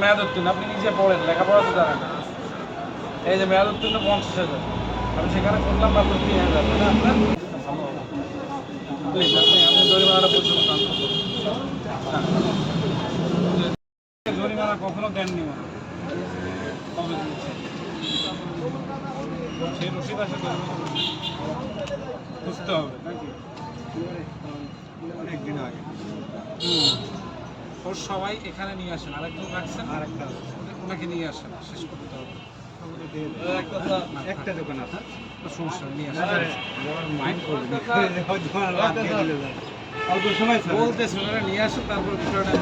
মেয়াদ উত্তীর্ণ আপনি নিজে পড়েন, লেখাপড়া তো জানেন। এই যে মেয়াদ উত্তীর্ণ পঞ্চাশ হাজার। আমি সেখানে করলাম মাত্র তিন হাজার হ্যাঁ। জরিমানা কখনো দেননি মনে সেই রসিদ জরিমানা বুঝতে হবে, নাকি? অনেকদিন আগে। ওর সবাই এখানে নিয়ে আসেন আরেকজন রাখছেন আর একটা ওনাকে নিয়ে আসেন শেষ করতে হবে। একটা দোকান আছে। সমস্যা নিয়ে আসেন। মাইন্ড করবে অল্প সময় বলতেছে ওনারা নিয়ে আসেন তারপর বিষয়টা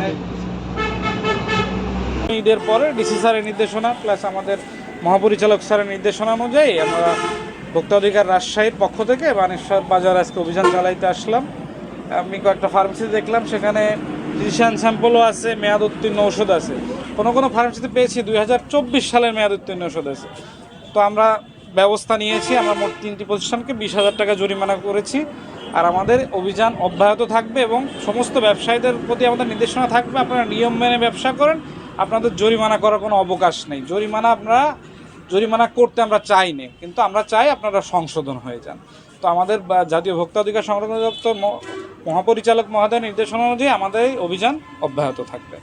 ঈদের পরে ডিসি স্যারের নির্দেশনা প্লাস আমাদের মহাপরিচালক স্যারের নির্দেশনা অনুযায়ী আমরা ভোক্তা অধিকার রাজশাহীর পক্ষ থেকে বানেশ্বর বাজার আজকে অভিযান চালাইতে আসলাম। আমি কয়েকটা ফার্মেসি দেখলাম সেখানে ফিজিশিয়ান স্যাম্পলও আছে, মেয়াদ উত্তীর্ণ ওষুধ আছে। কোনো কোনো ফার্মেসিতে পেয়েছি দুই হাজার চব্বিশ সালের মেয়াদ উত্তীর্ণ ওষুধ আছে। তো আমরা ব্যবস্থা নিয়েছি, আমরা মোট তিনটি প্রতিষ্ঠানকে বিশ হাজার টাকা জরিমানা করেছি। আর আমাদের অভিযান অব্যাহত থাকবে এবং সমস্ত ব্যবসায়ীদের প্রতি আমাদের নির্দেশনা থাকবে, আপনারা নিয়ম মেনে ব্যবসা করেন, আপনাদের জরিমানা করার কোনো অবকাশ নেই। জরিমানা আমরা, জরিমানা করতে আমরা চাই না, কিন্তু আমরা চাই আপনারা সংশোধন হয়ে যান। তো আমাদের জাতীয় ভোক্তা অধিকার সংরক্ষণ দপ্তর মহাপরিচালক মহোদয় নির্দেশনা অনুযায়ী আমাদের এই অভিযান অব্যাহত থাকবে।